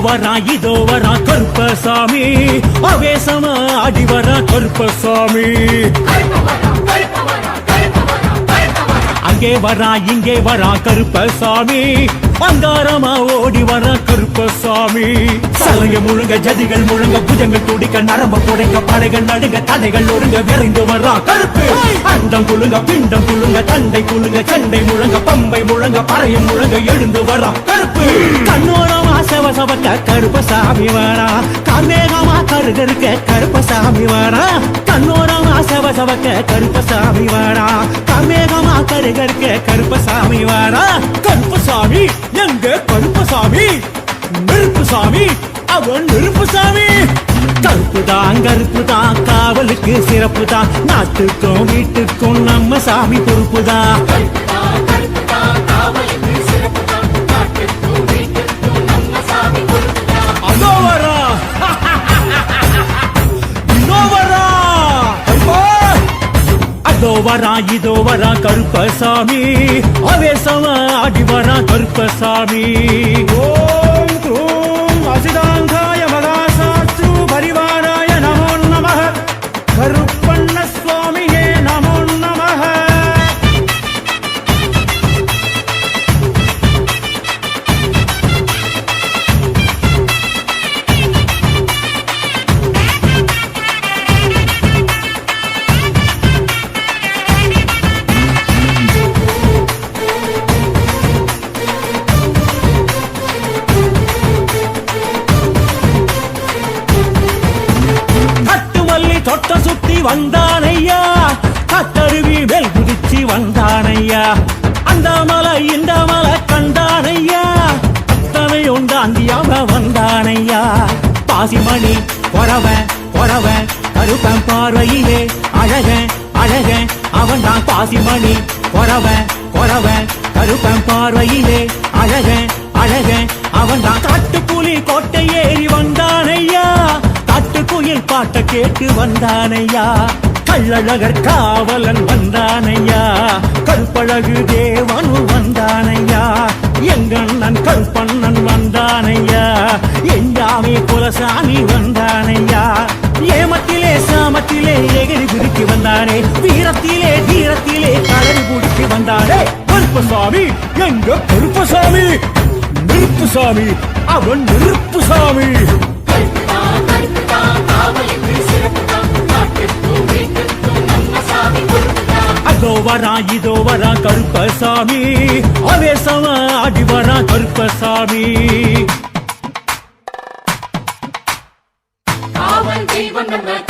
அதோ வரா இதோ வரா கருப்பசாமி. அவேசமா அடி வரா கருப்பசாமி. அங்கே வரா இங்கே வரா கருப்பசாமி. அங்காரமா ஓடி வரா கருப்பசாமி. சலங்க முழுங்க ஜதிகள் முழுங்க புஜங்கள் துடிக்க நரம்ப புடைக்க படைகள் நடுங்க தலைகள் ஒருங்க விரைந்து வரா கருப்ப அண்டம் குலுங்க பிண்டம் குலுங்க தண்டை குலுங்க சண்டை முழங்க பம்பை முழங்க பறையும் முழங்க எழுந்து வரா கருப்பு. கண்ணோரமா சவசவக்க கருப்பசாமி வரா கார்மேகமா கருகருக்க கருப்பசாமி வரா கண்ணோரமா சவசவக்க கருப்பசாமி வரா கார்மேகமா கருகருக்க கருப்பசாமி வரா கருப்பசாமி எங்க கருப்பசாமி நெருப்பு சாமி அவன் நெருப்பு சாமி கருப்பு தான் கருப்பு தான் காவலுக்கு சிறப்பு தான் நாட்டுக்கும் வீட்டுக்கும் நம்ம சாமி பொறுப்பு தான் அதோ வரா இதோ வரா ஐயோ! அதோ வரா கருப்பசாமி. அவேசமா அடி வரா கருப்பசாமி. ஓ. பாசிமணி. கொறவன் கொறவன் கருப்பன் பார்வையிலே அழகன் அழகன். அவன் தான் காட்டுக்குழி கோட்டை ஏறி வந்தானையா. காட்டுக்குயில் பாட்ட கேட்டு வந்தானையா. கள்ளழகர் காவலன் வந்தானையா. கல்பழகு தேவனு வந்தானையா. எங்கண்ணன் கல்பண்ணன் வந்தானையா. எங்காமே குலசாமி வந்தானையா. ஏமத்திலே சாமத்திலே எகிரி பிரிக்கு வந்தானே. வீரத்திலே தீரத்திலே கலரி பிடிக்கு வந்தானே. கருப்பசாமி எங்க கருப்பசாமி நெருப்புசாமி அவன் நெருப்புசாமி அதோ வரா இதோ வரா கருப்பசாமி. அவேசமா அடி வரா கருப்பசாமி. when the night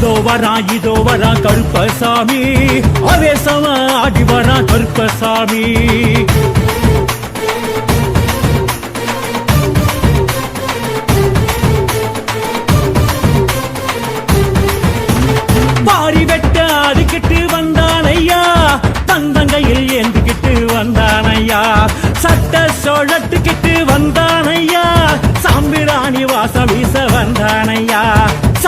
அதோ வரா இதோ வரா கருப்பசாமி. அவேசமா ஆடி வரா கருப்பசாமி. பாரி வெட்ட அடிக்கிட்டு வந்தானையா? தந்தங்கையில் ஏந்திக்கிட்டு வந்தானையா? சட்ட சொழட்டுக்கிட்டு வந்தானையா? சாம்பிராணி வாச வீச வந்தானையா?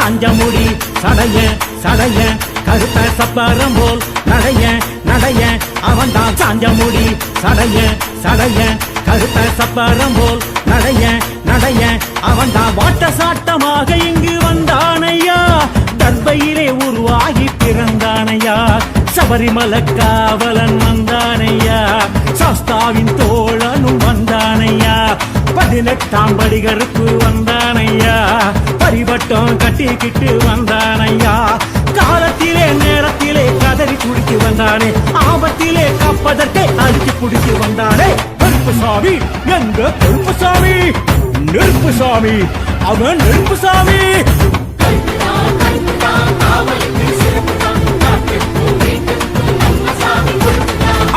சாஞ்ச முடி சடைய சடைய கருத்த சப்பரம் போல் நடைய நடைய அவன் தான் சாஞ்ச முடி சடைய சடைய கருத்த சப்பரம் போல் நடைய நடைய அவன் தான் வாட்ட சாட்டமாக இங்கு வந்தானையா? தர்பையிலே உருவாகி பிறந்தானையா? சபரிமல காவலன் வந்தானையா? சாஸ்தாவின் தோழனும் வந்தானையா? பதினெட்டாம் படிகருக்கு வந்தானையா? கூட்டம் கட்டிக்கிட்டு வந்தானையா. காலத்திலே நேரத்திலே கதறி குடித்து வந்தானே. ஆபத்திலே கப்பதற்கே அழுத்தி பிடித்து வந்தானே. கருப்பு சாமி எங்க கருப்பு சாமி? நெருப்பு சாமி அவன் நெருப்பு சாமி.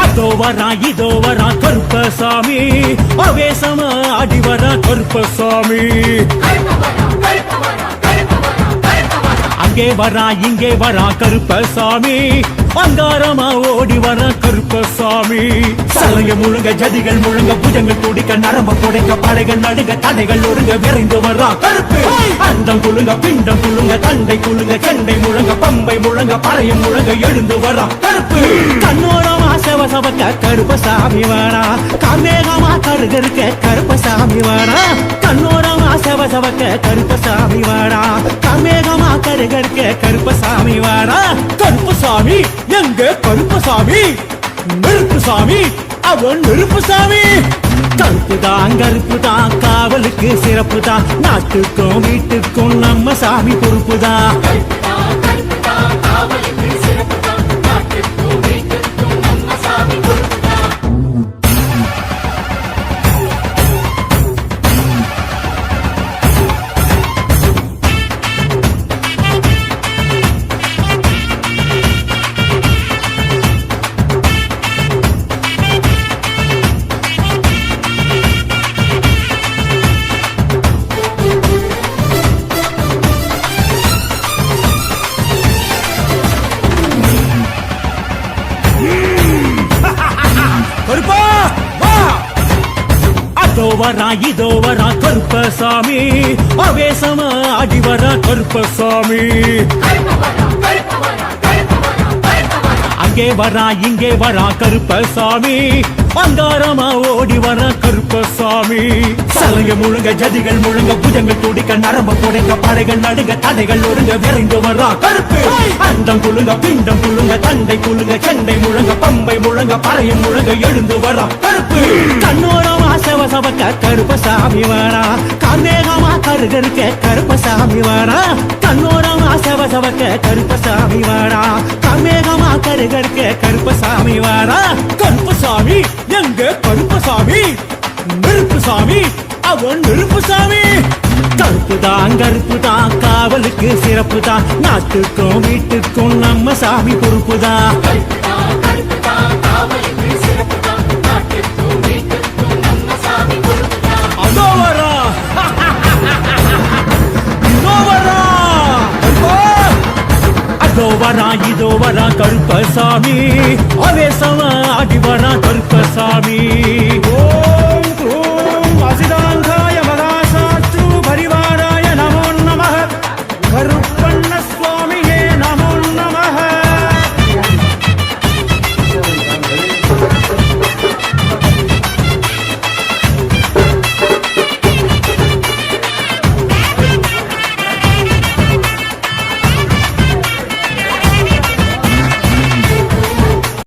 அதோ வரா இதோ வரா கருப்பசாமி அவேசமா அடி வரா கருப்பசாமி அங்கே வரா இங்கே வரா கருப்பசாமி. அங்காரமா ஓடி வரா கருப்பசாமி. சலங்க முழுங்க ஜதிகள் முழுங்க புஜங்கள் துடிக்க நரம்ப புடைக்க படைகள் நடுங்க தடைகள் ஒருங்க விரைந்து வரா கருப்பு. அந்தம் குழுங்க பிண்டம் குழுங்க தண்டை குழுங்க கெண்டை முழங்க பம்பை முழங்க பறையும் முழங்க எழுந்து வரா கருப்பு. கண்ணோரமா செவசவக்க கருப்பசாமி வாரா காமேகமா கருகருக்க கருப்பசாமி வாரா கண்ணோரமா செவசவக்க கருப்பசாமி வாரா காமேகமா கருகருக்க கருப்பசாமி வாரா கருப்பசாமி எங்க கருப்பசாமி? நெருப்பு சாமி. அவன் நெருப்பு சாமி. கருப்பு தான் கருப்பு தான் காவலுக்கு சிறப்பு தான் நாட்டுக்கும் வீட்டுக்கும் நம்ம சாமி பொறுப்பு தான் அதோ வரா இதோ வரா கருப்பசாமி. அவேசமா அடி வரா கருப்பசாமி. அங்கே வரா இங்கே வரா கருப்பசாமி. அங்காரமா ஓடி வரா கருப்பசாமி. சலங்க முழுங்க ஜதிகள் முழுங்க புஜங்கள் துடிக்க நரம்ப புடைக்க படைகள் நடுங்க தடைகள் ஒழுங்க விரைந்து வரா கருப்பு. அண்டம் குழுங்க பிண்டம் குழுங்க தண்டை குழுங்க செண்டை முழங்க பம்பை முழங்க பறையும் முழங்க எழுந்து வரா கருப்பு. கண்ணோரமா கருப்பசாமி வரா காந்தேகமா கருகருக்க கருப்பசாமி வரா கண்ணோரமா சவசவக்க கருப்பசாமி வரா காமேகமா கருகருக்க கருப்பசாமி வரா கருப்பசாமி எங்க கருப்பசாமி? நெருப்பு சாமி அவன் நெருப்பு சாமி கருப்பு தான் கருப்பு தான் காவலுக்கு சிறப்பு தான் நாட்டுக்கும் வீட்டுக்கும் நம்ம சாமி பொறுப்பு தான் அதோ வரா இதோ வரா கருப்பசாமி. அவேசமா ஆடி வரா கருப்பசாமி. ஓ